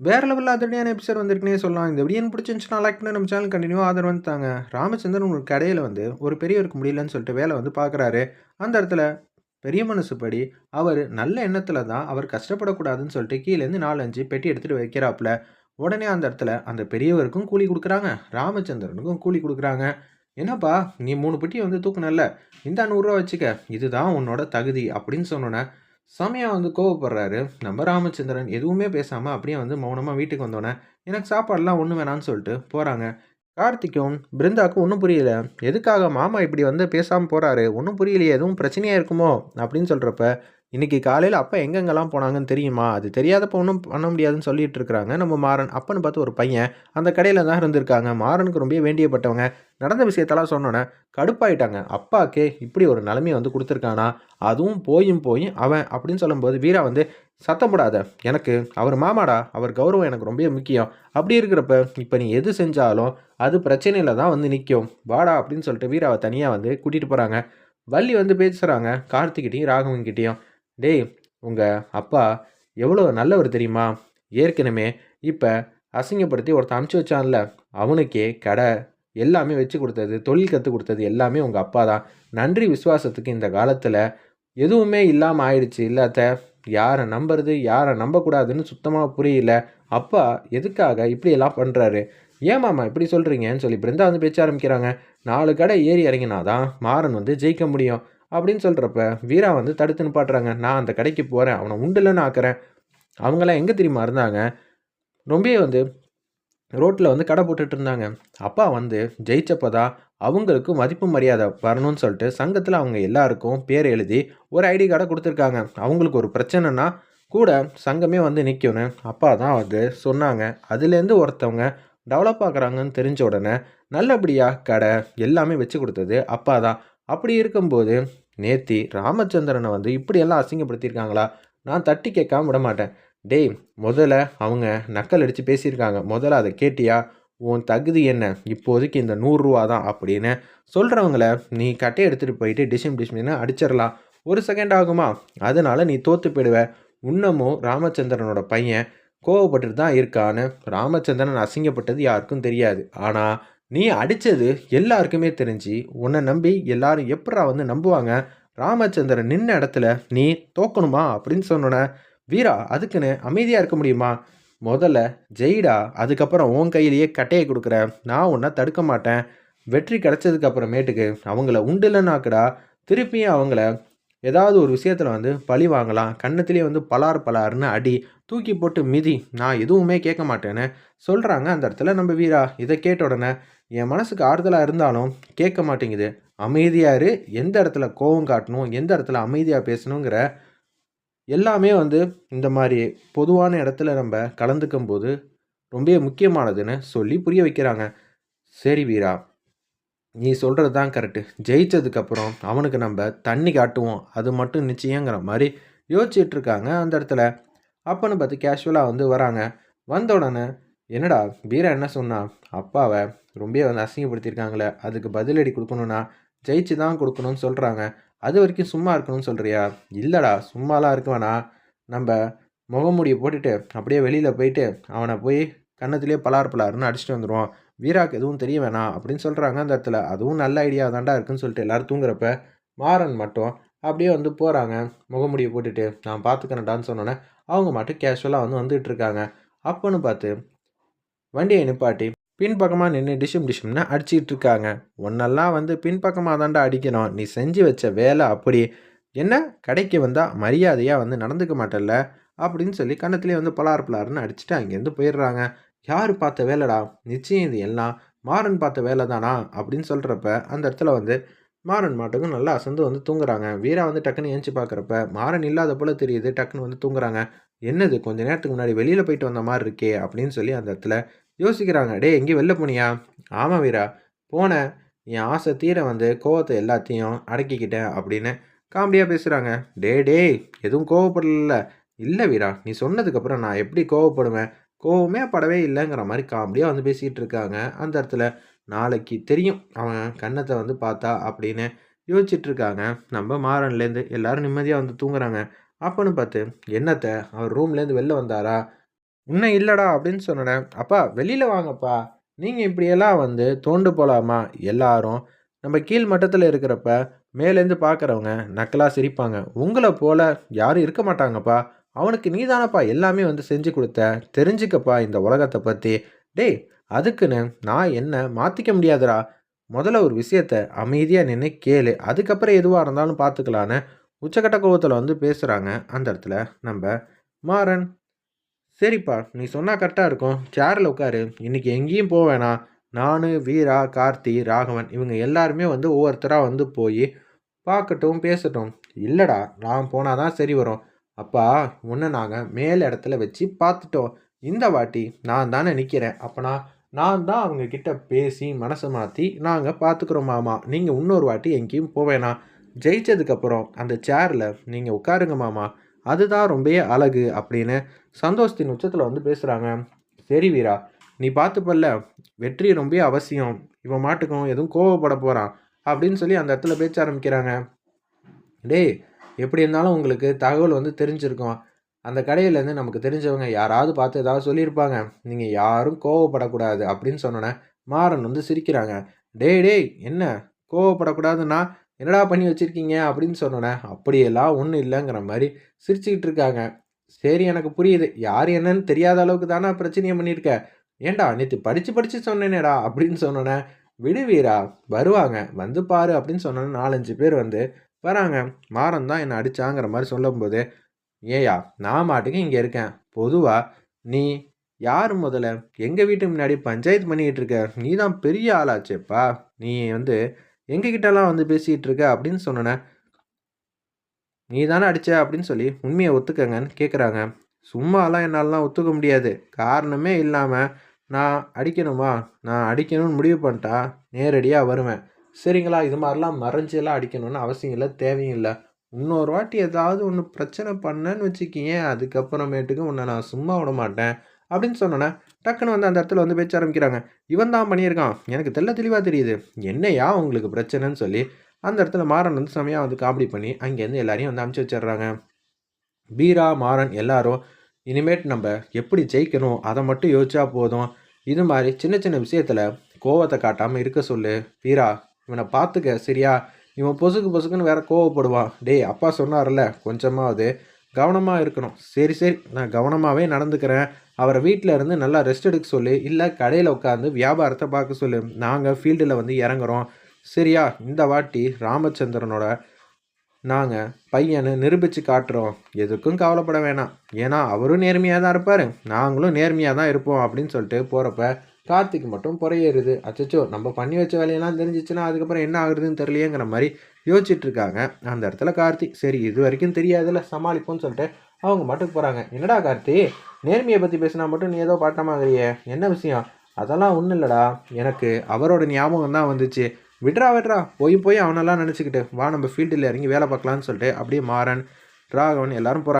வேறு லெவலில் அதிரடியான எபிசோட் வந்திருக்குனே சொல்லலாம். இந்த வீடியோ பிடிச்சிருந்துச்சுன்னா லைக் பண்ணி நம்ம சேனல் கண்டினியூ ஆதரவு வந்துட்டாங்க ராமச்சந்திரன் ஒரு கடையில் வந்து ஒரு பெரியவருக்கு முடியலன்னு சொல்லிட்டு வேலை வந்து பார்க்குறாரு. அந்த இடத்துல பெரிய மனசுப்படி அவர் நல்ல எண்ணத்தில் தான் அவர் கஷ்டப்படக்கூடாதுன்னு சொல்லிட்டு கீழேருந்து நாலஞ்சு பெட்டி எடுத்துகிட்டு வைக்கிறாப்புல. உடனே அந்த இடத்துல அந்த பெரியவருக்கும் கூலி கொடுக்குறாங்க. ராமச்சந்திரனுக்கும் கூலி கொடுக்குறாங்க. என்னப்பா நீ மூணு பெட்டி வந்து தூக்குனல்ல? இந்த நூறுரூவா வச்சுக்க. இதுதான் உன்னோட தகுதி அப்படின்னு சொன்னோன்னே செமையாக வந்து கோவப்படுறாரு. நம்ம ராமச்சந்திரன் எதுவுமே பேசாமல் அப்படியே வந்து மௌனமாக வீட்டுக்கு வந்தோடனே எனக்கு சாப்பாடெலாம் ஒன்றும் வேணான்னு சொல்லிட்டு போகிறாங்க கார்த்திக்கும் பிருந்தாக்கும் ஒன்றும் புரியல. எதுக்காக மாமா இப்படி வந்து பேசாமல் போகிறாரு ஒன்றும் புரியலையே. எதுவும் பிரச்சனையாக இருக்குமோ? அப்படின்னு சொல்கிறப்ப இன்றைக்கி காலையில் அப்பா எங்கெங்கெல்லாம் போனாங்கன்னு தெரியுமா? அது தெரியாதப்போ ஒன்றும் பண்ண முடியாதுன்னு சொல்லிட்டு இருக்கிறாங்க. நம்ம மாறன் அப்பன்னு பார்த்து ஒரு பையன் அந்த கடையில் தான் இருந்திருக்காங்க. மாறனுக்கு ரொம்ப வேண்டியப்பட்டவங்க. நடந்த விஷயத்தெல்லாம் சொன்னோன்னே கடுப்பாயிட்டாங்க. அப்பாக்கே இப்படி ஒரு நிலைமையை வந்து கொடுத்துருக்கானா? அதுவும் போயும் போயும் அவன் அப்படின்னு சொல்லும்போது வீரா வந்து சத்தம் போடாத. எனக்கு அவர் மாமாடா. அவர் கௌரவம் எனக்கு ரொம்ப முக்கியம். அப்படி இருக்கிறப்ப இப்போ நீ எது செஞ்சாலும் அது பிரச்சனையில் தான் வந்து நிற்கும் வாடா அப்படின்னு சொல்லிட்டு வீராவை தனியாக வந்து கூட்டிகிட்டு போகிறாங்க வள்ளி வந்து பேசுகிறாங்க கார்த்திகிட்டையும் ராகவன்கிட்டையும். டேய் உங்கள் அப்பா எவ்வளோ நல்லவர் தெரியுமா? ஏற்கனவே இப்போ அசிங்கப்படுத்தி ஒருத்தன் அமுச்சு வச்சான்ல அவனுக்கே கடை எல்லாமே வச்சு கொடுத்தது தொழில் கற்றுக் கொடுத்தது எல்லாமே உங்கள் அப்பா தான். நன்றி விசுவாசத்துக்கு இந்த காலத்தில் எதுவுமே இல்லாமல் ஆயிடுச்சு. இல்லாத யாரை நம்புறது யாரை நம்பக்கூடாதுன்னு சுத்தமாக புரியல. அப்பா எதுக்காக இப்படியெல்லாம் பண்ணுறாரு ஏன் மாமா இப்படி சொல்கிறீங்கன்னு சொல்லி பிருந்தா வந்து பேச்ச ஆரம்பிக்கிறாங்க. நாலு கடை ஏறி இறங்கினாதான் மாறன் வந்து ஜெயிக்க முடியும். அப்படின்னு சொல்கிறப்ப வீரா வந்து தடுத்து நிப்பாட்டுறாங்க நான் அந்த கடைக்கு போகிறேன் அவனை உண்டுலன்னு ஆக்குறேன். அவங்களாம் எங்கே தெரியுமா இருந்தாங்க? ரொம்பவே வந்து ரோட்டில் வந்து கடை போட்டுட்டு இருந்தாங்க. அப்பா வந்து ஜெயிச்சப்போ தான் அவங்களுக்கு மதிப்பு மரியாதை வரணும்னு சொல்லிட்டு சங்கத்தில் அவங்க எல்லாருக்கும் பேர் எழுதி ஒரு ஐடி கார்டை கொடுத்துருக்காங்க. அவங்களுக்கு ஒரு பிரச்சனைனா கூட சங்கமே வந்து நிற்கணும் அப்பா தான் வந்து சொன்னாங்க. அதுலேருந்து ஒருத்தவங்க டெவலப் ஆகுறாங்கன்னு தெரிஞ்ச உடனே நல்லபடியாக கடை எல்லாமே வச்சு கொடுத்தது அப்பா தான். அப்படி இருக்கும்போது நேத்தி ராமச்சந்திரனை வந்து இப்படியெல்லாம் அசிங்கப்படுத்தியிருக்காங்களா? நான் தட்டி கேட்காம விட மாட்டேன் டேய் முதல்ல அவங்க நக்கல் அடித்து பேசியிருக்காங்க. முதல்ல அதை கேட்டியா? உன் தகுதி என்ன? இப்போதைக்கு இந்த நூறுரூவா தான் அப்படின்னு சொல்கிறவங்கள நீ கட்டையை எடுத்துகிட்டு போயிட்டு டிஷிம் டிஷ்மின்னு அடிச்சிடலாம். ஒரு செகண்ட் ஆகுமா? அதனால் நீ தோற்று போயிடுவ. இன்னமும் ராமச்சந்திரனோட பையன் கோவப்பட்டுட்டு தான் இருக்கான்னு ராமச்சந்திரன் அசிங்கப்பட்டது யாருக்கும் தெரியாது. ஆனால் நீ அடித்தது எல்லாருக்குமே தெரிஞ்சு உன்னை நம்பி எல்லாரும் எப்படா வந்து நம்புவாங்க? ராமச்சந்திரன் நின்ன இடத்துல நீ தோக்கணுமா? அப்படின்னு சொன்னோன்னே வீரா அதுக்குன்னு அமைதியாக இருக்க முடியுமா? முதல்ல ஜெயிடா அதுக்கப்புறம் உன் கையிலேயே கட்டையை கொடுக்குற நான் உன்னை தடுக்க மாட்டேன். வெற்றி கிடச்சதுக்கு அப்புறமேட்டுக்கு அவங்கள உண்டுலன்னாக்கடா திருப்பியும் அவங்கள ஏதாவது ஒரு விஷயத்தில் வந்து பழி வாங்கலாம் கண்ணத்துலேயே வந்து பலார் பலார்னு அடி தூக்கி போட்டு மிதி நான் எதுவுமே கேட்க மாட்டேன்னு சொல்கிறாங்க அந்த இடத்துல நம்ம வீரா. இதை கேட்ட உடனே என் மனசுக்கு ஆறுதலாக இருந்தாலும் கேட்க மாட்டேங்குது. அமைதியாக எந்த இடத்துல கோவம் காட்டணும் எந்த இடத்துல அமைதியாக பேசணுங்கிற எல்லாமே வந்து இந்த மாதிரி பொதுவான இடத்துல நம்ம கலந்துக்கும் போது ரொம்ப முக்கியமானதுன்னு சொல்லி புரிய வைக்கிறாங்க. சரி வீரா. நீ சொல்கிறது தான் கரெக்டு ஜெயிச்சதுக்கப்புறம் அவனுக்கு நம்ம தண்ணி காட்டுவோம். அது மட்டும் நிச்சயங்கிற மாதிரி யோசிச்சுட்ருக்காங்க அந்த இடத்துல. அப்பன்னு பார்த்து கேஷுவலாக வந்து வராங்க. வந்த உடனே என்னடா வீரா என்ன சொன்னா? அப்பாவை ரொம்ப வந்து அசிங்கப்படுத்தியிருக்காங்களே. அதுக்கு பதிலடி கொடுக்கணுன்னா ஜெயிச்சு தான் கொடுக்கணும்னு சொல்கிறாங்க அது வரைக்கும் சும்மா இருக்கணும்னு சொல்கிறியா இல்லைடா சும்மாலாம் இருக்க வேணாம் நம்ம முகமூடியை போட்டுட்டு அப்படியே வெளியில் போயிட்டு அவனை போய் கன்னத்துலேயே பலார் பலாருன்னு அடிச்சுட்டு வந்துடுவோம் வீராக்கு எதுவும் தெரிய வேணாம் அப்படின்னு சொல்கிறாங்க அந்த இடத்துல. அதுவும் நல்ல ஐடியா தாண்டா இருக்குன்னு சொல்லிட்டு எல்லோரும் தூங்குறப்ப மாறன் மட்டும் அப்படியே வந்து போகிறாங்க முகமுடியை போட்டுட்டு நான் பார்த்துக்கிறேன்டான்னு சொன்னோன்னே அவங்க மட்டும் கேஷுவலாக வந்து வந்துகிட்டு இருக்காங்க. அப்போன்னு பார்த்து வண்டியை நிப்பாட்டி பின்பக்கமாக நின்று டிஷும் டிஷும்னு அடிச்சிட்டு இருக்காங்க. ஒன்னெல்லாம் வந்து பின்பக்கமாக தாண்டா அடிக்கணும். நீ செஞ்சு வச்ச வேலை அப்படி. என்ன? கடைக்கு வந்தால் மரியாதையாக வந்து நடந்துக்க மாட்டல்ல? அப்படின்னு சொல்லி கண்ணத்துலேயே வந்து பலார் பலாருன்னு அடிச்சுட்டு அங்கேருந்து போயிடுறாங்க. யார் பார்த்த வேலைடா? நிச்சயம் இது எல்லாம் மாறன் பார்த்த வேலை தானா? அப்படின்னு சொல்கிறப்ப அந்த இடத்துல வந்து மாறன் மாட்டுக்கும் நல்லா அசந்து வந்து தூங்குறாங்க. வீரா வந்து டக்குன்னு ஏஞ்சி பார்க்குறப்ப மாறன் இல்லாத போல் தெரியுது டக்குன்னு வந்து தூங்குறாங்க. என்னது கொஞ்ச நேரத்துக்கு முன்னாடி வெளியில் போயிட்டு வந்த மாதிரி இருக்கே அப்படின்னு சொல்லி அந்த இடத்துல யோசிக்கிறாங்க. டே எங்கேயும் வெளில போனியா? ஆமாம் வீரா. போனேன். என் ஆசை தீர வந்து கோவத்தை எல்லாத்தையும் அடக்கிக்கிட்டேன் அப்படின்னு காமெடியாக பேசுகிறாங்க டே டே எதுவும் கோவப்படல. இல்லை வீரா நீ சொன்னதுக்கப்புறம் நான் எப்படி கோவப்படுவேன்? கோவமே படவே இல்லைங்கிற மாதிரி காமெடியாக வந்து பேசிகிட்டு இருக்காங்க. அந்த இடத்துல நாளைக்கு தெரியும் அவன் கன்னத்தை வந்து பார்த்தா அப்படின்னு யோசிச்சுட்டு இருக்காங்க. நம்ம மாறன்லேருந்து எல்லோரும் நிம்மதியாக வந்து தூங்குறாங்க. அப்போன்னு பார்த்து என்னத்தை அவர் ரூம்லேருந்து வெளில வந்தாரா? இன்னும் இல்லைடா அப்படின்னு சொன்னேன் அப்பா வெளியில் வாங்கப்பா. நீங்கள் இப்படியெல்லாம் வந்து தோண்டு போகலாமா எல்லாரும் நம்ம கீழ் மட்டத்தில் இருக்கிறப்ப மேலேருந்து பார்க்குறவங்க நக்கலாக சிரிப்பாங்க. உங்களை போல் யாரும் இருக்க மாட்டாங்கப்பா. அவனுக்கு நீதானப்பா எல்லாமே வந்து செஞ்சு கொடுத்த. தெரிஞ்சுக்கப்பா இந்த உலகத்தை பற்றி டேய் அதுக்குன்னு நான் என்ன மாற்றிக்க முடியாதுடா. முதல்ல ஒரு விஷயத்த அமைதியாக நின்று கேளு. அதுக்கப்புறம் எதுவாக இருந்தாலும் பார்த்துக்கலான்னு உச்சக்கட்ட கோபத்தில் வந்து பேசுகிறாங்க அந்த இடத்துல நம்ம மாறன். சரிப்பா நீ சொன்னால் கரெக்டாக இருக்கும். சேரில் உட்காரு. இன்றைக்கி எங்கேயும் போக வேணாம். நான் வீரா கார்த்தி ராகவன் இவங்க எல்லாருமே வந்து ஒவ்வொருத்தராக வந்து போய் பார்க்கட்டும் பேசட்டும். இல்லைடா நான் போனால் தான் சரி வரும். அப்பா உன்னை நாங்கள் மேல் இடத்துல வச்சு பார்த்துட்டோம். இந்த வாட்டி நான் தானே நிற்கிறேன் அப்போனா நான் தான் அவங்க கிட்ட பேசி மனசை மாற்றி நாங்கள் பார்த்துக்குறோம் மாமா. நீங்கள் இன்னொரு வாட்டி எங்கேயும் போவேணா ஜெயிச்சதுக்கப்புறம் அந்த சேரில் நீங்கள் உட்காருங்க மாமா. அதுதான் ரொம்பவே அழகு அப்படின்னு சந்தோஷத்தின் உச்சத்தில் வந்து பேசுகிறாங்க சரி வீரா நீ பார்த்துப்பல்ல. வெற்றி ரொம்ப அவசியம். இவன் மாட்டுக்கும் எதுவும் கோவப்பட போகிறான் அப்படின்னு சொல்லி அந்த இடத்துல பேச்ச ஆரம்பிக்கிறாங்க. டேய் எப்படி இருந்தாலும் உங்களுக்கு தகவல் வந்து தெரிஞ்சிருக்கும். அந்த கடையிலேருந்து நமக்கு தெரிஞ்சவங்க யாராவது பார்த்து ஏதாவது சொல்லியிருப்பாங்க. நீங்கள் யாரும் கோவப்படக்கூடாது அப்படின்னு சொன்னோன்னே மாறன் வந்து சிரிக்கிறாங்க. டே டேய் என்ன? கோவப்படக்கூடாதுன்னா என்னடா பண்ணி வச்சுருக்கீங்க? அப்படின்னு சொன்னோன்னே அப்படியெல்லாம் ஒன்றும் இல்லைங்கிற மாதிரி சிரிச்சுக்கிட்டு இருக்காங்க. சரி எனக்கு புரியுது. யார் என்னன்னு தெரியாத அளவுக்கு தானே பிரச்சனையை பண்ணியிருக்க. ஏன்டா நேற்று படித்து படித்து சொன்னேனேடா? அப்படின்னு சொன்னோன்னே விடுவீரா வருவாங்க. வந்து பாரு அப்படின்னு சொன்னோன்னே நாலஞ்சு பேர் வந்து வராங்க. மாறன் தான் என்னை அடிச்சாங்கிற மாதிரி சொல்லும்போது ஏயா நான் மாட்டுக்கு இங்கே இருக்கேன். பொதுவாக நீ யார் முதல்ல? எங்கள் வீட்டு முன்னாடி பஞ்சாயத்து பண்ணிக்கிட்டு இருக்க? நீ தான் பெரிய ஆளாச்சேப்பா. நீ வந்து எங்ககிட்டலாம் வந்து பேசிக்கிட்டு இருக்க? அப்படின்னு சொன்னேன் நீ தானே அடித்த அப்படின்னு சொல்லி உண்மையை ஒத்துக்கங்கன்னு கேட்குறாங்க சும்மாலாம் என்னாலலாம் ஒத்துக்க முடியாது. காரணமே இல்லாமல் நான் அடிக்கணுமா? நான் அடிக்கணும்னு முடிவு பண்ணிட்டா நேரடியாக வருவேன். சரிங்களா? இது மாதிரிலாம் மறைஞ்செல்லாம் அடிக்கணும்னு அவசியம் இல்லை தேவையும் இல்லை. இன்னொரு வாட்டி ஏதாவது ஒன்று பிரச்சனை பண்ணேன்னு வச்சுக்கிங்க அதுக்கப்புறமேட்டுக்கு உன்னை நான் சும்மா விட மாட்டேன் அப்படின்னு சொன்னோன்னே டக்குன்னு வந்து அந்த இடத்துல வந்து பேச்ச ஆரம்பிக்கிறாங்க. இவன் தான் பண்ணியிருக்கான். எனக்கு தெல்ல தெளிவாக தெரியுது. என்னையா உங்களுக்கு பிரச்சனைன்னு சொல்லி அந்த இடத்துல மாறன் வந்து செமையாக வந்து காமெடி பண்ணி அங்கேருந்து எல்லாரையும் வந்து அமுச்சு வச்சிடுறாங்க. பீரா மாறன் எல்லாரும் இனிமேட் நம்ம எப்படி ஜெயிக்கணும் அதை மட்டும் யோசிச்சா போதும். இது மாதிரி சின்ன சின்ன விஷயத்தில் கோவத்தை காட்டாமல் இருக்க சொல்லு. வீரா இவனை பார்த்துக்க சரியா? இவன் பொசுக்கு பொசுக்குன்னு வேற கோவப்படுவான். டேய் அப்பா சொன்னார்ல கொஞ்சமாவது கவனமாக இருக்கணும். சரி சரி நான் கவனமாகவே நடந்துக்கிறேன். அவரை வீட்டில் இருந்து நல்லா ரெஸ்ட் எடுக்க சொல்லு. இல்லை கடையில் உட்காந்து வியாபாரத்தை பார்க்க சொல்லு. நாங்கள் ஃபீல்டில் வந்து இறங்குறோம். சரியா? இந்த வாட்டி ராமச்சந்திரனோட நாங்கள் பையனை நிரூபித்து காட்டுறோம். எதுக்கும் கவலைப்பட வேணாம். ஏன்னா அவரும் நேர்மையாக தான் இருப்பார். நாங்களும் நேர்மையாக தான் இருப்போம் அப்படின்னு சொல்லிட்டு போகிறப்ப கார்த்திக் மட்டும் புறையேறுது. அச்சச்சோ நம்ம பண்ணி வச்ச வேலையெல்லாம் தெரிஞ்சிச்சுன்னா அதுக்கப்புறம் என்ன ஆகுறதுன்னு தெரியலையேங்கிற மாதிரி யோசிச்சுட்டு இருக்காங்க அந்த இடத்துல கார்த்திக் சரி இது வரைக்கும் தெரியாதுல்ல சமாளிப்போம்னு சொல்லிட்டு அவங்க மட்டுக்கு போகிறாங்க என்னடா கார்த்தி நேர்மையை பற்றி பேசினா மட்டும் நீ ஏதோ பாட்ட மாதிரியே என்ன விஷயம்? அதெல்லாம் ஒன்றும் இல்லைடா. எனக்கு அவரோட ஞாபகம் தான் வந்துச்சு. விட்ரா விட்ரா போய் போய் அவனெல்லாம் நினச்சிக்கிட்டு வா நம்ம ஃபீல்டில் இறங்கி வேலை பார்க்கலான்னு சொல்லிட்டு அப்படியே மாறன் ராகவன் எல்லாரும் போகிறாங்க